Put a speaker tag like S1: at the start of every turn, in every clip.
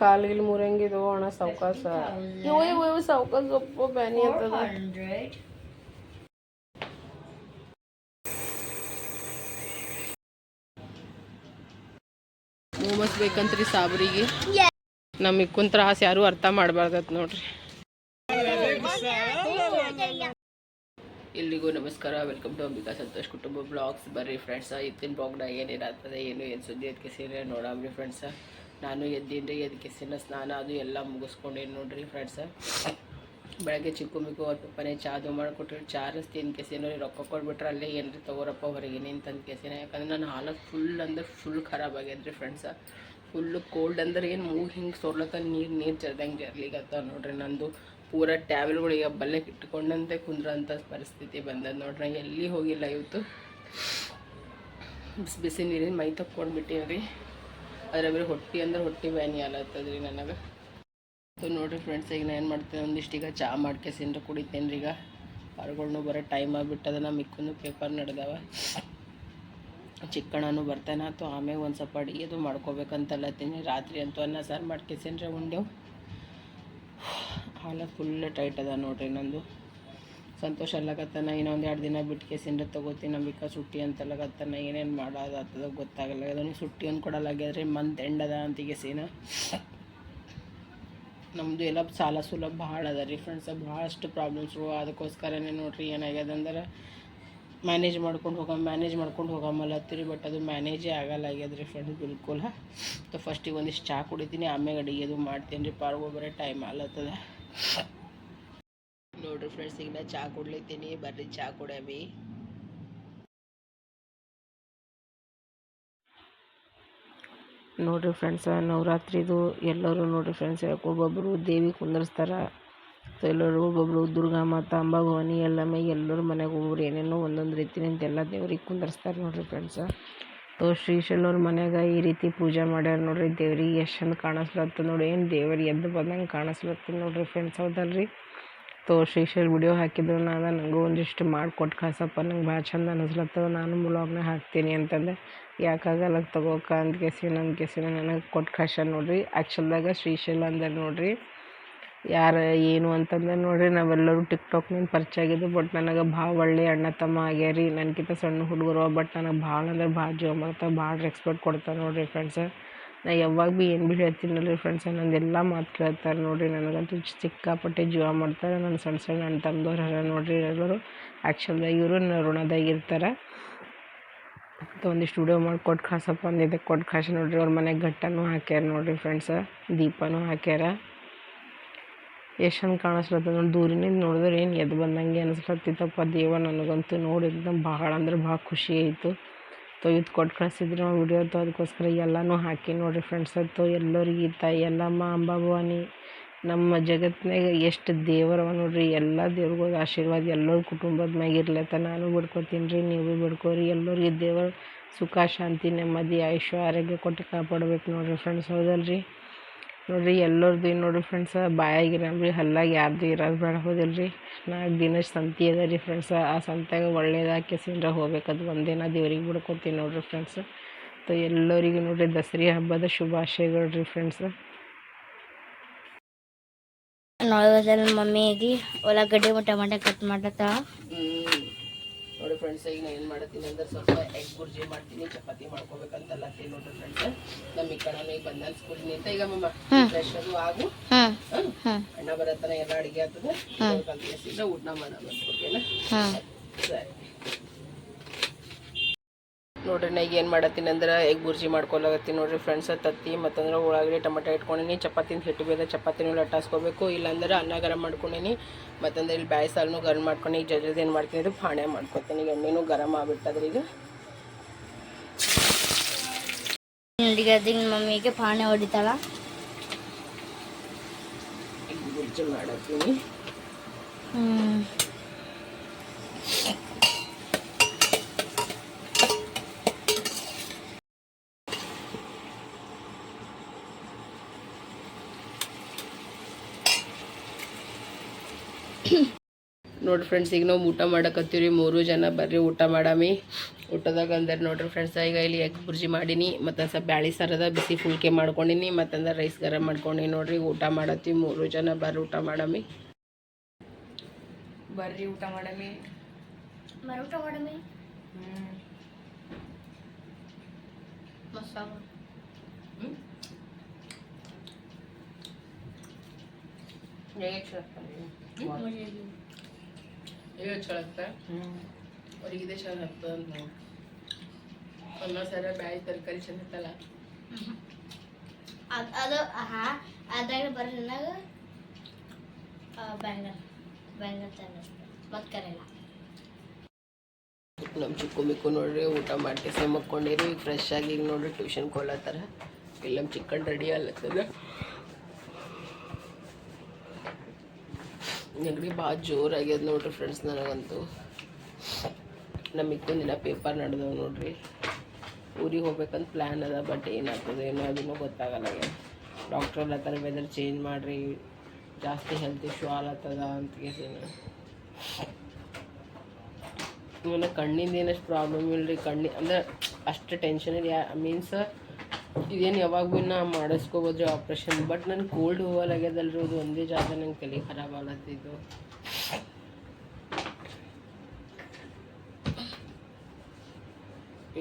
S1: ಕಾಲ್ಗಿಲ್ ಮುರಂಗಿದು ಅಣ್ಣ ಸಾವ್ಕಾಸ? ಇವು ಇವು ಸೊಪ್ಪು ಬ್ಯಾನಿ ಅಂತದ. ಮೋಮಸ್ ಬೇಕಂತ್ರಿ ಸಾಬ್ರಿಗೆ. ನಮಗೆ ಕುಂತ್ರ ಆಸೆ ಯಾರು ಅರ್ಥ ಮಾಡಬಾರ್ದತ್ ನೋಡ್ರಿ. ಎಲ್ಲಿಗೂ ನಮಸ್ಕಾರ. ವೆಲ್ಕಮ್ ಟು ಅಂಬಿಕಾ ಸಂತೋಷ್ ಕುಟುಂಬ ಬ್ಲಾಗ್ಸ್. ಬರ್ರಿ ಫ್ರೆಂಡ್ಸ ಇತ್ತಿನ ಬ್ಲಾಗ್ನಾಗ ಏನೇನಾಗ್ತದೆ, ಏನು ಏನು ಸುದ್ದಿ ಅದಕ್ಕೆ ಸೀರೆ ನೋಡಿ ಫ್ರೆಂಡ್ಸ ನಾನು ಎದ್ದೀನಿ ರೀ ಎದ್ದು ಕೆಸಿನ ಸ್ನಾನ ಅದು ಎಲ್ಲ ಮುಗಿಸ್ಕೊಂಡೇನು ನೋಡ್ರಿ ಫ್ರೆಂಡ್ಸ ಬೆಳಗ್ಗೆ ಚಿಕ್ಕ ಮಿಕ್ಕು ಅವ್ರ ಪಪ್ಪನೇ ಚಾದು ಮಾಡಿಕೊಟ್ರಿ. ಚಾರಸ್ ತಿಂದು ಕೆಸಿನೋ ರೊಕ್ಕ ಕೊಟ್ಬಿಟ್ರೆ ಅಲ್ಲೇ ಏನ್ರಿ ತಗೋರಪ್ಪ ಹೊರಗೆ ನಿಂತಂದು ಕೆಸಿನ. ಯಾಕಂದ್ರೆ ನನ್ನ ಹಾಲತ್ ಫುಲ್ ಅಂದ್ರೆ ಫುಲ್ ಖರಾಬ್ ಆಗ್ಯದ್ರಿ ಫ್ರೆಂಡ್ಸ ಫುಲ್ಲು ಕೋಲ್ಡ್ ಅಂದ್ರೆ ಏನು ಮೂಗು ಹಿಂಗೆ ಸೋರ್ಲತ್ತ, ನೀರು ನೀರು ಜರ್ದಂಗೆ ಜರ್ಲಿಗತ್ತ ನೋಡ್ರಿ ನಂದು. ಪೂರ ಟ್ಯಾಬ್ಲೆಟ್ಗಳಿಗೆ ಬಲ್ಲೆ ಇಟ್ಕೊಂಡಂತೆ ಕುಂದ್ರಂಥ ಪರಿಸ್ಥಿತಿ ಬಂದದ ನೋಡ್ರಿ. ಎಲ್ಲಿ ಹೋಗಿಲ್ಲ ಇವತ್ತು. ಬಿಸಿ ಬಿಸಿ ನೀರಿನ ಮೈ ತಕ್ಕೊಂಡ್ಬಿಟ್ಟಿವ್ರಿ ಅದ್ರ ಬರೀ ಹೊಟ್ಟೆ ಅಂದ್ರೆ ಹೊಟ್ಟೆ ಬ್ಯಾನಿ ಆಲತ್ತದ್ರಿ ನನಗೆ. ಸೊ ನೋಡಿರಿ ಫ್ರೆಂಡ್ಸ್ ಈಗ ನಾನು ಏನು ಮಾಡ್ತೇನೆ ಈಗ ಚಹಾ ಮಾಡ್ಕೇಸಿಂದ್ರೆ ಕುಡಿತೇನೆ ರೀ ಈಗ. ಹೊರಗಳ್ನು ಬರೋ ಟೈಮ್ ಆಗಿಬಿಟ್ಟದ ನಮ್ಮ ಮಿಕ್ಕೂ ಪೇಪರ್ ನಡೆದವ. ಚಿಕ್ಕಣ್ಣನು ಬರ್ತಾನೆ ಆತು ಆಮೇಲೆ ಒಂದು ಸ್ವಲ್ಪ ಅಡುಗೆದು ಮಾಡ್ಕೋಬೇಕಂತಲ್ಲತ್ತೀನಿ ರಾತ್ರಿ ಅಂತೂ ಅನ್ನ ಸಾರು ಮಾಡ್ಕೇಸಿನ್ರೆ ಉಂಡೆವು ಹಾಲ ಫುಲ್ ಟೈಟ್ ಅದ ನೋಡ್ರಿ ನಂದು. ಸಂತೋಷ ಅಲ್ಲಕತ್ತನ ಇನ್ನೊಂದು ಎರಡು ದಿನ ಬಿಟ್ಟು ಕೇಸಿಂದ ತಗೋತೀನಿ ನಂಬಿಕ ಸುಟ್ಟಿ ಅಂತಲ್ಲಕತ್ತನ ಏನೇನು ಮಾಡೋದಾಗ್ತದ ಗೊತ್ತಾಗಲ್ಲ. ಅದನ್ನು ಸುಟ್ಟಿ ಒಂದು ಕೊಡಲಾಗ್ಯದ್ರಿ ಮಂತ್ ಎಂಡ್ ಅದ ಅಂತ ಕೇಸಿನ. ನಮ್ಮದು ಎಲ್ಲ ಸಾಲ ಸುಲಭ ಭಾಳ ಅದ ರೀ ಫ್ರೆಂಡ್ಸ್ ಭಾಳಷ್ಟು ಪ್ರಾಬ್ಲಮ್ಸ್ಗಳು ಅದಕ್ಕೋಸ್ಕರನೇ ನೋಡ್ರಿ ಏನಾಗ್ಯದ ಅಂದ್ರೆ ಮ್ಯಾನೇಜ್ ಮಾಡ್ಕೊಂಡು ಹೋಗ ಮ್ಯಾನೇಜ್ ಮಾಡ್ಕೊಂಡು ಹೋಗಮಲ್ಲತ್ತೀರಿ ಬಟ್ ಅದು ಮ್ಯಾನೇಜೇ ಆಗಲ್ಲ ಆಗ್ಯದ ರೀ ಫ್ರೆಂಡ್ಸ್ ಬಿಲ್ಕುಲ್ ಫಸ್ಟಿಗೆ ಒಂದಿಷ್ಟು ಚಹಾ ಕುಡಿತೀನಿ ಆಮೇಲೆ ಅಡುಗೆದು ಮಾಡ್ತೀನಿ ರೀ ಪಾರ್ಗೋ ಬರೋ ಟೈಮ್ ಆಲತ್ತದ ನೋಡ್ರಿ ಫ್ರೆಂಡ್ಸ್ ಈಗ ನಾ ಚಹಾ ಕುಡ್ಲಿತ್ತೀನಿ ಬರ್ರಿ ಚಹಾ ಕುಡಿಯಬಿ ನೋಡ್ರಿ ಫ್ರೆಂಡ್ಸ ನವರಾತ್ರಿದು ಎಲ್ಲರೂ ನೋಡ್ರಿ ಫ್ರೆಂಡ್ಸ್ ಒಬ್ಬೊಬ್ಬರು ದೇವಿ ಕುಂದರ್ಸ್ತಾರೆ. ಸೊ, ಎಲ್ಲರೂ ಒಬ್ಬೊಬ್ಬರು ದುರ್ಗಾ ಮಾತಾ ಅಂಬಾಭವಾನಿ ಎಲ್ಲಮ್ಮ, ಎಲ್ಲರೂ ಮನೆಗೆ ಒಬ್ಬೊಬ್ರು ಏನೇನೋ ಒಂದೊಂದು ರೀತಿನಿಂದ ಎಲ್ಲ ದೇವ್ರಿಗೆ ಕುಂದರ್ಸ್ತಾರೆ ನೋಡ್ರಿ ಫ್ರೆಂಡ್ಸ ಸೊ ಶ್ರೀಶೈಲವ್ರ ಮನ್ಯಾಗ ಈ ರೀತಿ ಪೂಜೆ ಮಾಡ್ಯಾರ ನೋಡ್ರಿ. ದೇವ್ರಿಗೆ ಎಷ್ಟು ಚಂದ ಕಾಣಿಸ್ಲತ್ತ ನೋಡಿ, ಏನು ದೇವ್ರಿಗೆ ಎದ್ದು ಬಂದಂಗೆ ಕಾಣಿಸ್ಲತ್ತ ನೋಡ್ರಿ ಫ್ರೆಂಡ್ಸ್ ಹೌದಲ್ರಿ? ತೋ ಶ್ರೀಶೈಲ್ ವಿಡಿಯೋ ಹಾಕಿದ್ರು ನಾನು ನನಗೂ ಒಂದಿಷ್ಟು ಮಾಡಿಕೊಟ್ಟು ಕಳ್ಸಪ್ಪ, ನಂಗೆ ಭಾಳ ಚಂದ ಅನಿಸ್ಲತ್ತದ, ನಾನು ಬ್ಲಾಗ್ನ ಹಾಕ್ತೀನಿ ಅಂತಂದೆ. ಯಾಕಾಗಲ್ಲ ತಗೋಕ? ಅಂತ ಕೇಸಿನ ನನ್ನ ಕೇಸಿನ ನನಗೆ ಕೊಟ್ಟು ಕಳ್ಸ ನೋಡ್ರಿ. ಆ್ಯಕ್ಚುಲ್ದಾಗ ಶ್ರೀಶೈಲ್ ಅಂದ್ರೆ ನೋಡ್ರಿ. ಯಾರು ಏನು ಅಂತಂದ್ರೆ ನೋಡ್ರಿ. ನಾವೆಲ್ಲರೂ ಟಿಕ್ಟಾಕ್ನಿಂದ ಪರಿಚಯ ಆಗಿದ್ದು ಬಟ್ ನನಗೆ ಭಾಳ ಒಳ್ಳೆ ಅಣ್ಣ ತಮ್ಮ ಆಗ್ಯಾರಿ. ನನಗಿಂತ ಸಣ್ಣ ಹುಡುಗರು ಬಟ್ ನನಗೆ ಭಾಳ ಅಂದ್ರೆ ಭಾಳ ಜೀವ ಮಾಡ್ತಾರೆ ಭಾಳ ರೆಸ್ಪೆಕ್ಟ್ ಕೊಡ್ತಾರೆ ನೋಡ್ರಿ ಫ್ರೆಂಡ್ಸ ನಾ ಯಾವಾಗ ಭೀ ಏನು ಭೀ ಫ್ರೆಂಡ್ಸ್ ಏನಂದೆಲ್ಲಾ ನಂದೆಲ್ಲ ಮಾತು ಕೇಳ್ತಾರೆ ನೋಡಿರಿ. ನನಗಂತೂ ಸಿಕ್ಕಾಪಟ್ಟೆ ಜೀವ ಮಾಡ್ತಾರೆ. ನನ್ನ ಸಣ್ಣ ಸಣ್ಣ ನನ್ನ ತಮ್ಮದವ್ರು ಹರ ನೋಡ್ರಿ ಎಲ್ಲರೂ. ಆ್ಯಕ್ಚುಲ್ದಾಗ ಇವರು ಋಣದಾಗ ಇರ್ತಾರೆ. ಮತ್ತು ಒಂದಿಷ್ಟು ವಿಡಿಯೋ ಮಾಡಿ ಕೊಟ್ಟು ಕಳ್ಸಪ್ಪ ಅಂದಿದ್ದೆ. ಕೊಟ್ಟು ಕಳ್ಸಿ ನೋಡ್ರಿ ಅವ್ರ ಮನೆಗೆ ಘಟ್ಟನೂ ಹಾಕ್ಯಾರ ನೋಡ್ರಿ ಫ್ರೆಂಡ್ಸ ದೀಪನೂ ಹಾಕ್ಯಾರ. ಎಷ್ಟು ಚಂದ ಕಾಣಿಸ್ಲತ್ತದ ನೋಡಿ ದೂರಿನಿಂದ ನೋಡಿದ್ರೆ ಏನು ಎದ್ದು ಬಂದಂಗೆ ಅನಿಸ್ಲತ್ತಿತ್ತಪ್ಪ ದೇವ. ನನಗಂತೂ ನೋಡಿ ಭಾಳ ಅಂದ್ರೆ ಭಾಳ ಖುಷಿ ಆಯಿತು. ತೊ ಇದು ಕೊಟ್ಟು ಕಳಿಸಿದ್ರು ನಾವು ವಿಡಿಯೋದು ಅದಕ್ಕೋಸ್ಕರ ಎಲ್ಲನೂ ಹಾಕಿ ನೋಡಿರಿ ಫ್ರೆಂಡ್ಸ್ ಅದು ಎಲ್ಲರಿಗೆ ತಾಯಿ ಎಲ್ಲಮ್ಮ, ಅಂಬಾಭವಾನಿ, ನಮ್ಮ ಜಗತ್ತಿನಾಗ ಎಷ್ಟು ದೇವರವ ನೋಡಿರಿ. ಎಲ್ಲ ದೇವ್ರಿಗೂ ಆಶೀರ್ವಾದ ಎಲ್ಲರ ಕುಟುಂಬದ ಮ್ಯಾಗಿರ್ಲತ್ತ ನಾನು ಬಿಡ್ಕೋತೀನಿ ರೀ, ನೀವು ಬಿಡ್ಕೋರಿ. ಎಲ್ಲರಿಗೆ ದೇವರು ಸುಖ, ಶಾಂತಿ, ನೆಮ್ಮದಿ, ಆಯುಷ್ಯ, ಆರೋಗ್ಯ ಕೊಟ್ಟು ಕಾಪಾಡ್ಬೇಕು ನೋಡಿರಿ ಫ್ರೆಂಡ್ಸ್ ಹೌದಲ್ರಿ? ನೋಡ್ರಿ ಎಲ್ಲರದ್ದು ನೋಡ್ರಿ ಫ್ರೆಂಡ್ಸ ಬಾಯಾಗಿರಮ್ರಿ ಹಲ್ಲಾಗ ಯಾರ್ದು ಇರೋದು ಬೇಡ ಹೋದಿಲ್ರಿ? ನಾಲ್ಕು ದಿನ ಸಂತಿ ಅದ ರೀ ಫ್ರೆಂಡ್ಸ ಆ ಸಂತ್ಯಾಗ ಒಳ್ಳೇದಾಕಿ ಸಿಂಡ್ರ ಹೋಗ್ಬೇಕದು ಒಂದಿನ ದೇವ್ರಿಗೆ ಬಿಡ್ಕೊತೀನಿ ನೋಡಿರಿ ಫ್ರೆಂಡ್ಸ್ ತ ಎಲ್ಲರಿಗೂ ನೋಡಿರಿ ದಸರಿ ಹಬ್ಬದ ಶುಭಾಶಯಗಳು ರೀ ಫ್ರೆಂಡ್ಸ್
S2: ನೋಡೋದ್ರಲ್ಲಿ ಮಮ್ಮಿಯಾಗಿ ಉಳ್ಳಾಗಡ್ಡಿ ಟೊಮೆಟೊ ಕಟ್ ಮಾಡತ್ತ
S1: ನೋಡಿ ಫ್ರೆಂಡ್ಸ್ ಈಗ ನಾನು ಏನು ಮಾಡ್ತೀನಿ ಅಂದ್ರೆ ಸ್ವಲ್ಪ ಎಗ್ ಬುರ್ಜಿ ಮಾಡ್ತೀನಿ ಚಪಾತಿ ಮಾಡ್ಕೋಬೇಕಂತಲ್ಲ ನೋಡ್ರಿ ಫ್ರೆಂಡ್ಸ್ ನಮ್ಮ ಈ ಕಡೆ ಈಗ ಬಂದ ಸ್ಕೂಲಿನಿಂದ ಈಗ ಮಮ್ಮ ಫ್ರೆಶ್ ಅದು ಆಗು. ಅಣ್ಣ ಬರತ್ತನ ಎಲ್ಲ ಅಡಿಗೆ ಆಗ್ತದೆ. ಊಟ ಮಾಡೋಣ ಸರಿ. ನೋಡ್ರಿ ನಾ ಈಗ ಏನು ಮಾಡತ್ತೀನಿ ಅಂದ್ರೆ ಎಗ್ ಬುರ್ಜಿ ಮಾಡ್ಕೊಲಾಗತ್ತೀನಿ ನೋಡ್ರಿ ಫ್ರೆಂಡ್ಸ್ ತತ್ತಿ ಮತ್ತಂದ್ರೆ ಉಳ್ಳಾಗಡ್ಡಿ ಟೊಮೆಟೊ ಇಟ್ಕೊಂಡಿನಿ ಚಪಾತಿನ ಹಿಟ್ಟು ಬೇದ ಚಪಾತಿನೂ ಲಟ್ಟಾಸ್ಕೋಬೇಕು ಇಲ್ಲಾಂದ್ರೆ ಅನ್ನ ಗರಂ ಮಾಡ್ಕೊಂಡಿನಿ ಮತ್ತಂದ್ರೆ ಇಲ್ಲಿ ಬ್ಯಾಳೆ ಸಾಲನು ಗರಂ ಮಾಡ್ಕೊಂಡು ಈಗ ಜಲ್ದಿ ಏನು ಮಾಡ್ತೀನಿ ಇದು ಫಾಣೆ ಮಾಡ್ಕೊತೀನಿ ಈಗ ಎಣ್ಣೆನೂ ಗರಂ ಆಗ್ಬಿಟ್ಟದ್ರಿ ಈಗ.
S2: ಈಗ ಮಮ್ಮಿಗೆ ಫಾಣೆ ಹೊಡಿತಾಳ.
S1: ಎಗ್ ಬುರ್ಜಿ ಮಾಡತ್ತೀನಿ. ನೋಡ್ರಿ ಫ್ರೆಂಡ್ಸ್ ಈಗ ನಾವು ಊಟ ಮಾಡಕತ್ತೀವಿ ಮೂರು ಜನ ಬರ್ರಿ ಊಟ ಮಾಡಾಮಿ. ಊಟದಾಗ ಅಂದ್ರೆ ನೋಡ್ರಿ ಫ್ರೆಂಡ್ಸ್ ಈಗ ಇಲ್ಲಿ ಎಗ್ ಬುರ್ಜಿ ಮಾಡೀನಿ ಮತ್ತು ಸ್ವಲ್ಪ ಬ್ಯಾಳಿ ಸಾರದ ಬಿಸಿ ಫುಲ್ಕೆ ಮಾಡ್ಕೊಂಡಿನಿ ಮತ್ತಂದ್ರೆ ರೈಸ್ ಗರಂ ಮಾಡ್ಕೊಂಡಿನಿ ನೋಡ್ರಿ. ಊಟ ಮಾಡತ್ತೀವಿ ಮೂರು ಜನ ಬರ್ರಿ ಊಟ ಮಾಡಾಮಿ. ಬರ್ರಿ ಊಟ ಮಾಡಾಮಿ.
S2: ಊಟ ಮಾಡಮಿ. ಮಸಾಲ.
S1: ಚಲೋ ಆಗ್ತಾ ಅವ್ರಿಗೆ ಇದೇ ಚಲೋ ಆಗ್ತದೆ ಅಂತ. ಅನ್ನ ಬ್ಯಾಳಿ ತರಕಾರಿ ಚಂದ ಇರ್ತಲ್ಲ
S2: ಅದ್ ಅದು ಹಾ ಅದ್ರಾಗ ಬರ್ರಿ ನನಗೆ ಬ್ಯಾಂಗಲ್ ಬ್ಯಾಂಗಲ್ ಚಂದ ಮತ್ತೆ ಕರೆಲ್ಲ
S1: ನಮ್ಮ ಚಿಕ್ಕು ಮಿಕ್ಕು ನೋಡ್ರಿ ಊಟ ಮಾಡಿ ಸೇ ಮಕ್ಕೊಂಡಿರಿ ಈಗ ಫ್ರೆಶ್ ಆಗಿ ಈಗ ನೋಡ್ರಿ ಟ್ಯೂಷನ್ ಕೊಡ್ಲತ್ತಾರ. ಇಲ್ಲಿ ನಮ್ಮ ಚಿಕ್ಕನ್ ರೆಡಿ ಅಲ್ಲತ್ತದ ನೆಗಡಿ ಭಾಳ ಜೋರಾಗ್ಯದ ನೋಡ್ರಿ ಫ್ರೆಂಡ್ಸ್ ನನಗಂತೂ. ಮಿಕ್ಕೊಂದು ದಿನ ಪೇಪರ್ ನಡೆದವು ನೋಡ್ರಿ. ಊರಿಗೆ ಹೋಗ್ಬೇಕಂತ ಪ್ಲ್ಯಾನ್ ಅದ ಬಟ್ ಏನಾಗ್ತದೆ ಏನೋ ಅದನ್ನು ಗೊತ್ತಾಗಲ್ಲ ಡಾಕ್ಟ್ರ್ ಅಲ್ಲತ್ತಾರ ವೆದರ್ ಚೇಂಜ್ ಮಾಡಿರಿ, ಜಾಸ್ತಿ ಹೆಲ್ತ್ ಇಶ್ಯೂ ಆಲತ್ತದ ಅಂತ ಕೇಸಿನ ಇವೆಲ್ಲ ಕಣ್ಣಿಂದ ಏನಷ್ಟು ಪ್ರಾಬ್ಲಮ್ ಇಲ್ಲ ರೀ ಕಣ್ಣಿ ಅಂದ್ರೆ ಅಷ್ಟು ಟೆನ್ಷನ್ ಇಲ್ಲ ಮೀನ್ಸ್ ಇದೇನು ಯಾವಾಗ ಭೀ ನಾ ಮಾಡಿಸ್ಕೋಬೋದ್ರಿ ಆಪ್ರೇಷನ್ ಬಟ್ ನನ್ನ ಕೋಲ್ಡ್ ಹೋಗಲಾಗ್ಯದಲ್ರಿ ಅದು ಒಂದೇ ಜಾಗ ನಂಗೆ ತಲೆ ಖರಾಬ್ ಆಗ್ಲತ್ತಿದ್ದು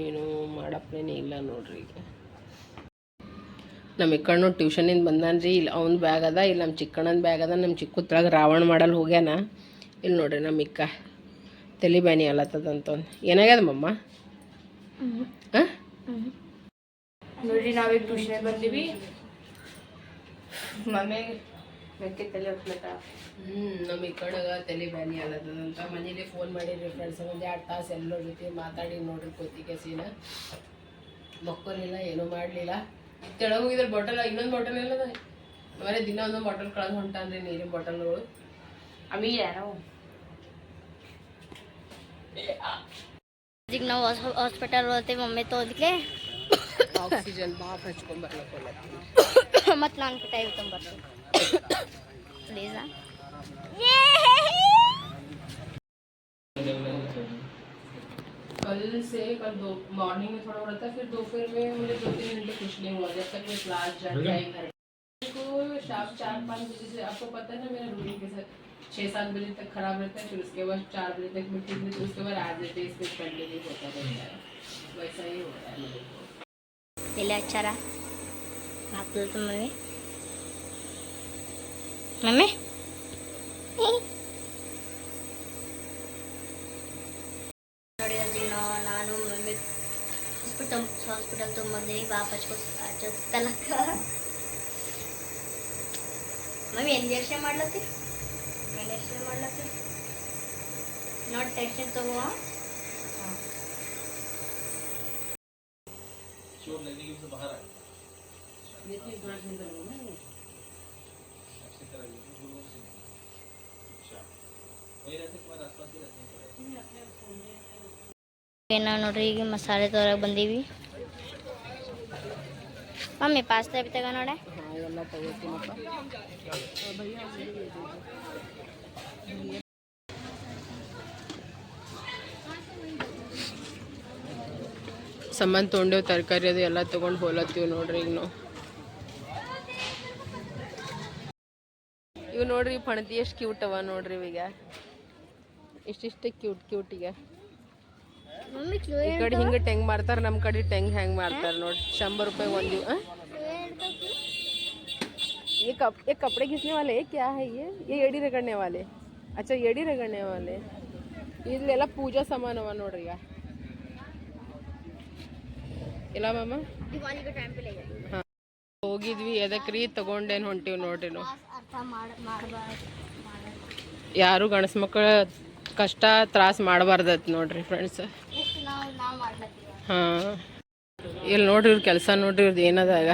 S1: ಏನು ಮಾಡಪ್ಪೇನೆ ಇಲ್ಲ ನೋಡ್ರಿ ಈಗ. ನಮ್ಮ ಇಕ್ಕಣ್ಣು ಟ್ಯೂಷನಿಂದ ಬಂದಾನ ರೀ ಇಲ್ಲಿ ಅವ್ನ ಬ್ಯಾಗ್ ಅದ ಇಲ್ಲಿ ನಮ್ಮ ಚಿಕ್ಕಣ್ಣನ ಬ್ಯಾಗ್ ಅದ ನಮ್ಮ ಚಿಕ್ಕ ತಳಗೆ ರಾವಣ ಮಾಡಲು ಹೋಗ್ಯಾನ. ಇಲ್ಲಿ ನೋಡ್ರಿ ನಮ್ಮ ಇಕ್ಕ ತಲೆ ಬ್ಯಾನಿ ಅಲ್ಲತ್ತದಂತ ಏನಾಗ್ಯದ ಮಮ್ಮ? ಹಾಂ
S2: ನೋಡ್ರಿ ನಾವೀಗ ಟ್ಯೂಷನ್ ಬಂದೀವಿ.
S1: ಮಮ್ಮಿ ಮೆಕ್ಕೆ ತಲೆ ಹೊತ್ಲತ್ತ ಹ್ಞೂ ನಮ್ಮ ಈ ಕಡೆಗ ತಲೆ ಬ್ಯಾನಿ ಆಗತ್ತದಂತ ಮನೇಲಿ ಫೋನ್ ಮಾಡಿರಿ ಫ್ರೆಂಡ್ಸ್ ಒಂದು ಎರಡು ತಾಸು ಎಲ್ಲರ ಜೊತೆ ಮಾತಾಡಿ ನೋಡ್ರಿ ಕೊತ್ತಿಗೆ ಸೀನ ಮಕ್ಕಳಿಲ್ಲ ಏನೂ ಮಾಡಲಿಲ್ಲ. ಕೆಳಗೆ ಹೋಗಿದ್ರೆ ಬಾಟಲ್ ಇನ್ನೊಂದು ಬಾಟಲ್ ಇಲ್ಲದ ಬರೀ ದಿನ ಒಂದೊಂದು ಬಾಟಲ್ ಕಳೆದು ಹೊಂಟಾನ್ರಿ ನೀರಿನ ಬಾಟಲ್ಗಳು
S2: ಅವಿ ಯಾರೋ? ಈಗ ನಾವು ಹಾಸ್ಪಿಟಲ್ ಹೋಗ್ತೀವಿ ಮಮ್ಮಿ ತೋದ್ಕೆ.
S1: ಆಕ್ಸಿಜನ್ ಭಾಳ ಹಚ್ಕೊಂಬರ್ಲಕ್ಕೆ
S2: ಮತ್ತು ನಾನು ಟೈಮ್ ತೊಂಬರ್ತೀನಿ ಪ್ಲೀಸಾ
S1: कल से कल दो मॉर्निंग में थोड़ा हो रहा था फिर दोपहर में मुझे दो तीन घंटे कुछ नहीं हुआ जब तक मैं क्लास जाके आई घर को शाम चार पाँच बजे से आपको पता है ना मेरा रूटीन के साथ छः सात बजे तक खराब रहता है फिर उसके बाद चार बजे तक मैं ठीक नहीं उसके बाद आज डे इस पर कंटिन्यू होता रहता है वैसा ही हो रहा है मेरे को
S2: ಎಲ್ಲಿ ಹಚ್ಚಾರ ಹಾಕ್ಲತ್ತ ಮಮ್ಮಿ ಮಮ್ಮಿ ನೋಡಿ ಅಜ್ಜಿ ನಾ- ನಾನು ಮಮ್ಮಿ ಹಾಸ್ಪಿಟಲ್ ಹಾಸ್ಪಿಟಲ್ ತೊಗೊಂಬಂದಿನಿ ಪಾಪ ಹಚ್ಕೊ ಹಚ್ಚಲಕ್ಕ ಮಮ್ಮಿ ಇಂಜೆಕ್ಷನ್ ಮಾಡ್ಲತ್ತಿ ಇಂಜೆಕ್ಷನ್ ಮಾಡ್ಲತ್ತಿ ನೋಡಿ ಟೆನ್ಷನ್ ತಗೋ ನಾವು ನೋಡ್ರಿ ಈಗ ಮಸಾಲೆ ತೋರಕ್ಕೆ ಬಂದೀವಿ ಮಮ್ಮಿ ಪಾಸ್ತಾ ಬಿ ತಗ ನೋಡೆ
S1: हाँ ಎಲ್ಲ ತಗೋತೀನಪ್ಪ ಸಂಬಂಧ ತೊಗೊಂಡೇವು ತರಕಾರಿ ಅದು ಎಲ್ಲ ತೊಗೊಂಡು ಹೋಲತ್ತೀವಿ ನೋಡ್ರಿ ಈಗ ನಾವು ಇವು ನೋಡ್ರಿ ಪಣತಿ ಎಷ್ಟು ಕ್ಯೂಟ್ ಅವ ನೋಡ್ರಿ ಈಗ ಇಷ್ಟಿಷ್ಟು ಕ್ಯೂಟ್ ಕ್ಯೂಟ್ ಈಗ
S2: ಮಮ್ಮಿ
S1: ಈ ಕಡೆ ಹಿಂಗೆ ಟೆಂಗ್ ಮಾರ್ತಾರ ನಮ್ಮ ಕಡೆ ಟೆಂಗ್ ಹೆಂಗ್ ಮಾರ್ತಾರ ನೋಡಿ ಶಂಬರ್ ರೂಪಾಯಿ ಒಂದು ಆ? ये कप ये कपड़े घिसने वाले हैं? क्या है ये ये एड़ी रगड़ने वाले अच्छा एड़ी रगड़ने वाले ಇಲ್ಲೆಲ್ಲ ಪೂಜಾ ಸಾಮಾನು ಅವ ನೋಡ್ರಿ ಈಗ ಇಲ್ಲ ಮಾಮ? ಹೋಗಿದ್ವಿ ಅದಕ್ಕೆ ರೀ? ತಗೊಂಡೇನು ಹೊಂಟಿವಿ ನೋಡ್ರಿ ನಾವು? ಯಾರು ಗಂಡಸ ಮಕ್ಕಳ ಕಷ್ಟ, ತ್ರಾಸ ಮಾಡಬಾರ್ದತ್ ನೋಡ್ರಿ ಫ್ರೆಂಡ್ಸ್ ಹಾಂ. ಇಲ್ಲಿ ನೋಡ್ರಿ ಇವ್ರ ಕೆಲಸ ನೋಡ್ರಿ ಇವ್ರದ್ದು ಏನದಾಗ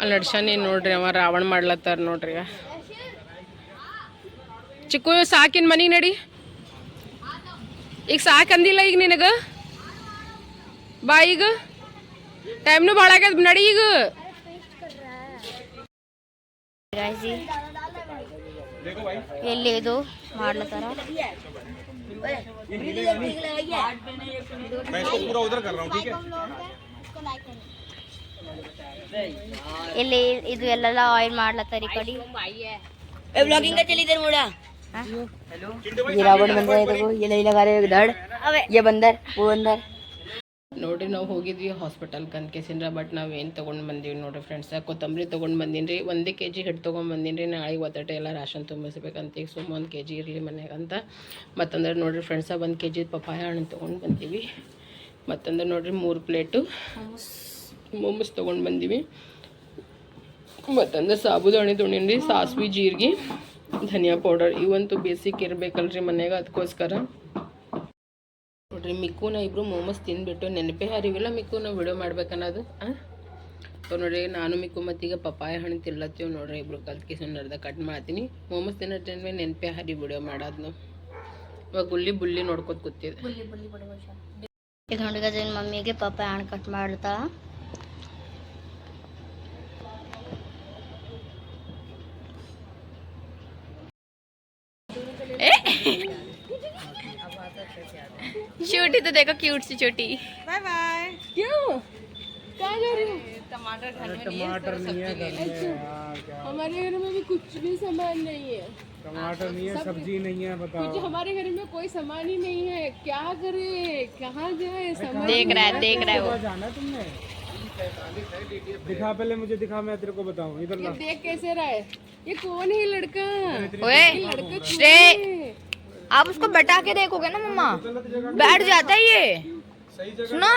S1: ಅಲ್ಲಿ ನಡ್ಸನಿ ನೋಡ್ರಿ ಅವ, ರಾವಣ ಮಾಡ್ಲತ್ತಾರ ನೋಡ್ರಿ ಚಿಕ್ಕ, ಸಾಕಿನ್ ಮನೆಗೆ ನಡಿ. एक साख अंदील ही नग? बाईग टाइम भाड़ा क्या नड़ीग ये
S2: ले दो मार्ला तारा।
S3: मैं पूरा उधर कर रहा हूँ ठीक है?
S2: ये ले इधर ये लला ऑयल मार्ला तारी कड़ी।
S4: ए ब्लॉगिंग का चली इधर मुड़ा। ये रावण बन रहा है देखो ये नहीं लगा रहे धड़
S2: ಅವೇ
S4: ये बंदर वो बंदर
S1: ನೋಡ್ರಿ ನಾವು ಹೋಗಿದ್ವಿ ಹಾಸ್ಪಿಟಲ್ ಕನ್ಕೇಸಿಂದ್ರ ಬಟ್ ನಾವು ಏನು ತೊಗೊಂಡು ಬಂದೀವಿ ನೋಡ್ರಿ ಫ್ರೆಂಡ್ಸ್ ಕೊತ್ತಂಬರಿ ತೊಗೊಂಡು ಬಂದೀನಿ ರೀ ಒಂದೇ ಕೆ ಜಿ ಹಿಟ್ಟು ತೊಗೊಂಡು ಬಂದೀನಿ ರೀ ನಾಳೆ ಒತ್ತಟೆ ಎಲ್ಲ ರಾಷನ್ ತುಂಬಿಸ್ಬೇಕಂತ ಈಗ ಸುಮ್ಮ ಒಂದು ಕೆ ಜಿ ಇರಲಿ ಮನ್ಯಾಗ ಅಂತ ಮತ್ತಂದ್ರೆ ನೋಡ್ರಿ ಫ್ರೆಂಡ್ಸ ಒಂದು ಕೆ ಜಿ ಪಪ್ಪಾಯ ಹಣ್ಣು ತೊಗೊಂಡು ಬಂದೀವಿ ಮತ್ತಂದ್ರೆ ನೋಡ್ರಿ ಮೂರು ಪ್ಲೇಟು ಮೊಮೋಸ್ ತೊಗೊಂಡು ಬಂದೀವಿ ಮತ್ತಂದ್ರೆ ಸಾಬುದಾಣಿ ತೊಗೊಂಡಿನಿ ರೀ ಸಾಸ್ವಿ ಜೀರಿಗೆ ಧನಿಯಾ ಪೌಡರ್, ಇವಂತೂ ಬೇಸಿಕ್ ಇರಬೇಕಲ್ರಿ ಮನೆಯಾಗ ಅದಕ್ಕೋಸ್ಕರ ನೋಡ್ರಿ, ಮಿಕ್ಕುನ ಇಬ್ಬರು ಮೋಮೋಸ್ ತಿನ್ಬಿಟ್ಟು ನೆನಪೇ ಹರಿವಿಲ್ಲ ಮಿಕ್ಕುನ ವಿಡಿಯೋ ಮಾಡ್ಬೇಕನ್ನೋದು ಸೊ ನೋಡ್ರಿ, ನಾನು ಮಿಕ್ಕು ಮತ್ತೀಗ ಪಪ್ಪಾಯ ಹಣ್ಣು ತಿನ್ಲತ್ತೀವಿ ನೋಡ್ರಿ, ಇಬ್ರು ಕಲ್ತ್ಕಿಸನ್ ಅರ್ಧ ಕಟ್ ಮಾಡ್ತೀನಿ. ಮೋಮೋಸ್ ತಿನ್ನೋ ಟೈಮ್ ನೆನಪೇ ಹರಿ ವಿಡಿಯೋ ಮಾಡೋದು ಇವಾಗ ಗುಲ್ಲಿ ಬುಲ್ಲಿ ನೋಡ್ಕೊತ ಕೂತಿದ್ದೆ.
S2: ಈಗ ಗಜನ್ ಮಮ್ಮಿಗೆ ಪಪ್ಪಾಯ ಹಣ್ಣು ಕಟ್ ಮಾಡ್ತಾ?
S4: छोटी तो देखो क्यूट सी छोटी।
S1: हमारे घर में भी कुछ भी सामान नहीं है।
S3: टमाटर नहीं है सब्ज़ी नहीं है बताओ।
S1: कुछ हमारे घर में कोई सामान ही नहीं है। क्या करे? कहाँ जाए सामान?
S4: देख रहा है देख रहा है वो।
S3: जाना तुमने? दिखा पहले मुझे दिखा मैं तेरे को बताऊँ इधर
S1: देख कैसे रहा है। ये कौन है लड़का?
S4: ओए श्रेय। आप उसको बैठा के देखोगे ना मम्मा? बैठ जाता है ये। सुनो।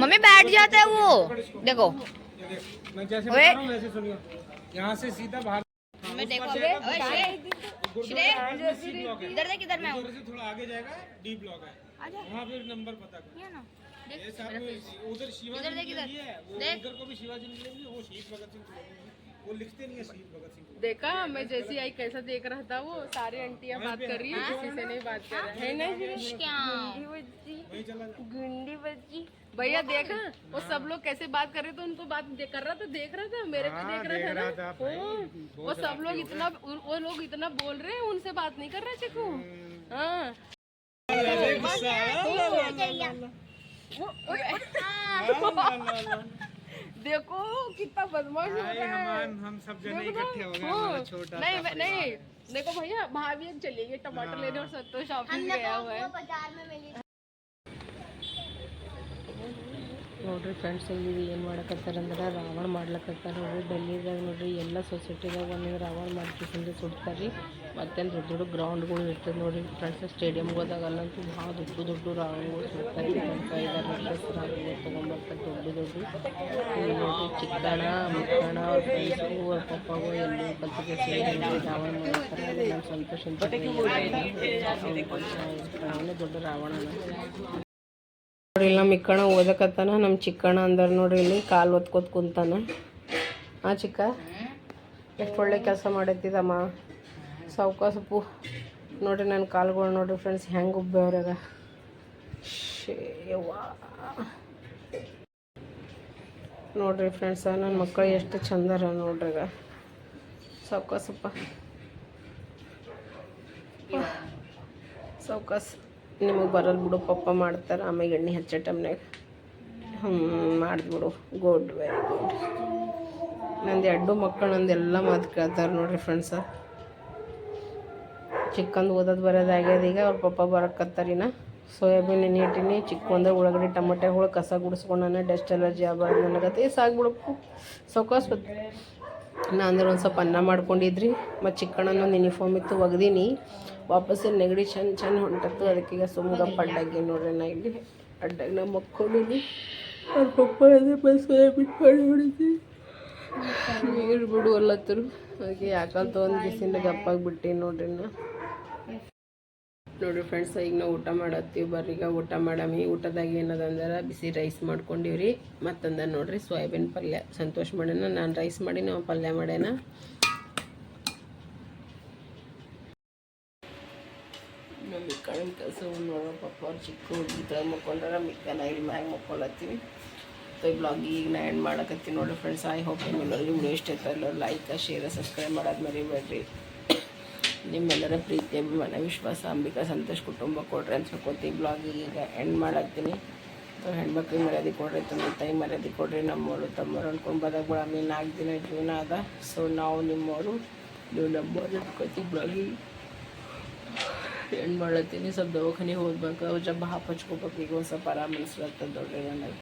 S4: मम्मी बैठ जाता है वो। देखो। ओए।
S3: यहाँ से सीधा बाहर
S4: इधर देख इधर मैं हूँ
S3: थोड़ा आगे जाएगा डी ब्लॉक है वहाँ पे नंबर पता कर उधर
S4: इधर देख, इधर।
S3: को भी शिवाजी वो शहीद भगत सिंह। वो लिखते नहीं है शहीद भगत सिंह
S1: देखा मैं जैसी आई कैसा देख रहा था वो? सारी आंटियाँ बात कर रही है किसी से नहीं बात कर रहा। है ना गुंडी बच्ची भैया देखा? वो सब लोग कैसे बात कर रहे थे उनको बात कर रहा था देख रहा था मेरे को देख रहा था ना? हाँ, वो सब लोग इतना वो लोग इतना बोल रहे हैं उनसे बात नहीं कर रहे चिकू। हाँ। देखो कितना बदमाश हो रहा है।
S3: हम सब जने इकट्ठे हो गए
S1: हाँ,
S3: छोटा
S1: नहीं नहीं देखो भैया भाभी चलिए टमाटर लेने और संतोष ऑफ़िस गया हुआ है।
S2: बाज़ार में मिली
S1: ನೋಡ್ರಿ ಫ್ರೆಂಡ್ಸ್ ಇಲ್ಲಿ ಏನು ಮಾಡಕತ್ತಾರಂದ್ರೆ ರಾವಣ ಮಾಡ್ಲಕತ್ತಾರ ನೋಡ್ರಿ. ಡೆಲ್ಲಿದಾಗ ನೋಡ್ರಿ ಎಲ್ಲ ಸೊಸೈಟಿದಾಗ ಒಂದೊಂದು ರಾವಣ ಮಾಡ್ಕೊಂಡು ಸುಡ್ತಾರೆ ರೀ ಮತ್ತೇನು ದೊಡ್ಡ ದೊಡ್ಡ ಗ್ರೌಂಡ್ಗಳು ಇರ್ತದೆ ನೋಡ್ರಿ. ಫ್ರೆಂಡ್ಸ್ ಸ್ಟೇಡಿಯಮ್ಗೆ ಹೋದಾಗಲ್ಲಂತೂ ಭಾಳ ದೊಡ್ಡ ದೊಡ್ಡ ರಾವಣಗಳು ಸುಡ್ತಾರೆ ಫ್ರೆಂಡ್ಸ್ ಐದಾರು ರಾವಣಗಳು ತೊಗೊಂಬರ್ತಾರೆ ದೊಡ್ಡ ದೊಡ್ಡ. ನೋಡಿರಿ ಚಿಕ್ಕಣ ಮುಕ್ಕಣ ಅವ್ರ ಫ್ರೆಂಡ್ಸು ಅವ್ರ ಪಪ್ಪಗೂ ಎಲ್ಲರೂ ಕಲ್ತಿಗೆ ಸೇರಿ ರಾವಣ ಮಾಡ್ತಾರೆ ನಮ್ಮ ಸಂತೋಷ ದೊಡ್ಡ ರಾವಣನ. ನೋಡ್ರಿ ನಮ್ಮ ಇಕ್ಕಣ ಓದಕತ್ತಾನ ನಮ್ಮ ಚಿಕ್ಕಣ್ಣ ಅಂದ್ರೆ ನೋಡ್ರಿ, ಇಲ್ಲಿ ಕಾಲು ಒತ್ಕೋತ ಕುಂತಾನ. ಆ ಚಿಕ್ಕ, ಎಷ್ಟು ಒಳ್ಳೆ ಕೆಲಸ ಮಾಡತ್ತಿದಮ್ಮ ಸಾವ್ಕಾಸಪ್ಪು ನೋಡ್ರಿ ನನ್ನ ಕಾಲುಗಳು ನೋಡ್ರಿ ಫ್ರೆಂಡ್ಸ್ ಹೆಂಗೆ ಉಬ್ಬೇವ್ರದ ನೋಡ್ರಿ ಫ್ರೆಂಡ್ಸ ನನ್ನ ಮಕ್ಕಳು ಎಷ್ಟು ಚಂದರ ನೋಡ್ರಿಗ ಸಾವ್ಕಾಸಪ್ಪ ಸಾವ್ಕಾಸ್. ನಿಮಗೆ ಬರಲ್ಲ ಬಿಡು, ಪಪ್ಪ ಮಾಡ್ತಾರೆ ಆಮೇಲೆ ಎಣ್ಣೆ ಹಚ್ಚೋ ಟೈಮ್ನಾಗ ಹ್ಞೂ ಮಾಡಿದ್ಬಿಡು ಗುಡ್ ವೆರಿ ಗುಡ್ ನಂದು ಎರಡು ಮಕ್ಕಳು ನಂದು ಎಲ್ಲ ಮಾತು ಕೇಳ್ತಾರೆ ನೋಡಿರಿ ಫ್ರೆಂಡ್ಸ ಚಿಕ್ಕಂದು ಓದೋದು ಬರೋದು ಆಗ್ಯದ ಈಗ, ಅವ್ರ ಪಪ್ಪ ಬರಕತ್ತಾರಿನ ಸೋಯಾಬೀನ್ ಎಣ್ಣೆ ಇಟ್ಟಿನಿ ಚಿಕ್ಕಂದ್ರೆ ಉಳ್ಳಾಗಡ್ಡಿ, ಟಮಟೆ, ಹುಳು, ಕಸ ಗುಡಿಸ್ಕೊಂಡಾನೆ, ಡಸ್ಟ್ ಅಲರ್ಜಿ ಆಗ್ಬಾರ್ದು ನನಗತ್ತೆ. ಸಾಕ್ಬಿಡಪ್ಪು ಸೌಕಾಸ್ ನಾನು ಅಂದ್ರೆ ಒಂದು ಸ್ವಲ್ಪ ಅನ್ನ ಮಾಡ್ಕೊಂಡಿದ್ರಿ, ಮತ್ತು ಚಿಕ್ಕಣ್ಣನೊಂದು ಯೂನಿಫಾರ್ಮ್ ಇತ್ತು, ಒಗ್ದೀನಿ. ವಾಪಸ್ ನೆಗಡಿ ಚಂದ ಚಂದ ಹೊಂಟತ್ತು. ಅದಕ್ಕೆ ಈಗ ಸುಮ್ಮನೆ ಅಡ್ಡಾಗಿ ನೋಡ್ರಿ ನಾ ಇಲ್ಲಿ ಅಡ್ಡಾಗಿ ನಾ ಮಕ್ಕೊಂಡಿನಿ ಅವ್ರ ಪಪ್ಪ ಅದೇ ಬಸ್ ಮಾಡಿ ಹೊಡಿತೀನಿ ನೀರು ಬಿಡು ಅಲ್ಲತ್ತರು. ಅದಕ್ಕೆ ಯಾಕಂತ ಒಂದು ಬಿಸಿನ ಗಪ್ಪಾಗಿ ನೋಡ್ರಿ ನಾ. ನೋಡ್ರಿ ಫ್ರೆಂಡ್ಸ್ ಈಗ ನಾವು ಊಟ ಮಾಡತ್ತೀವಿ. ಬರ್ರಿ, ಈಗ ಊಟ ಮಾಡಮಿ. ಊಟದಾಗ ಏನದ ಅಂದ್ರೆ ಬಿಸಿ ರೈಸ್ ಮಾಡ್ಕೊಂಡಿವ್ರಿ. ಮತ್ತಂದ ನೋಡ್ರಿ, ಸೋಯಾಬೀನ್ ಪಲ್ಯ. ಸಂತೋಷ ಮಾಡ್ಯಾನ ನಾನು ರೈಸ್ ಮಾಡಿ ನಾವು ಪಲ್ಯ ಮಾಡ್ಯಾನ. ಮಿಕ್ಕಳಿನ ಕೆಲಸ ನೋಡೋ ಪಾಪ ಅವ್ರು ಚಿಕ್ಕ ಹುಡುಗಿ ಮಕ್ಕೊಂಡ್ರ ಮಿಕ್ಕ ನಾ ಇಲ್ಲಿ ಮ್ಯಾಗ ಮಕ್ಕೊಳತ್ತೀವಿ ಸೊ ಈ ಬ್ಲಾಗ್ ಈಗ ನಾ ಎಂಡ್ ಮಾಡಕತ್ತೀನಿ ನೋಡಿರಿ ಫ್ರೆಂಡ್ಸ್ ಐ ಹೋಪ್ ನಿಮ್ಮೆಲ್ಲರಿಗೂ ವಿಡಿಯೋ ಇಷ್ಟ ಆಯ್ತು ಎಲ್ಲರೂ ಲೈಕ್ ಶೇರ್ ಸಬ್ಸ್ಕ್ರೈಬ್ ಮಾಡೋದು ಮರಿಬೇಡ್ರಿ ನಿಮ್ಮೆಲ್ಲರ ಪ್ರೀತಿ ಅಭಿಮಾನ ವಿಶ್ವಾಸ ಅಂಬಿಕಾ ಸಂತೋಷ್ ಕುಟುಂಬ ಕೊಡ್ರಿ ಅಂತ ಹೇಳ್ಕೊತಿ ಬ್ಲಾಗ್ ಈಗ ಎಂಡ್ ಮಾಡತ್ತೀನಿ ಸೊ ಹೆಣ್ಮಕ್ಳಿಗೆ ಮರ್ಯಾದೆ ಕೊಡ್ರಿ ತಂದೆ ತಾಯಿ ಮರ್ಯಾದೆ ಕೊಡ್ರಿ ನಮ್ಮವರು ತಮ್ಮವ್ರು ಅನ್ಕೊಂಡು ಬದಾಗ ಆಮೇಲೆ ನಾಲ್ಕು ದಿನ ಜೀವನ ಅದ ಸೊ ನಾವು ನಿಮ್ಮವರು ನೀವು ನಮ್ಮವ್ರು ಅಂದ್ಕೊತೀವಿ ಬ್ಲಾಗಿಗೆ ಎಂಡ್ ಮಾಡತ್ತೀನಿ ಸ್ವಲ್ಪ ದವಾಖಾನೆ ಹೋಗ್ಬೇಕು ಜಬ್ಬ ಹಾಪ್ ಹಚ್ಕೋಬೇಕು, ಈಗ ಒಂದು ಸ್ವಲ್ಪ ಆರಾಮ ಅನ್ಸ್ಲತ್ತದ ದೊಡ್ಡ ನನಗೆ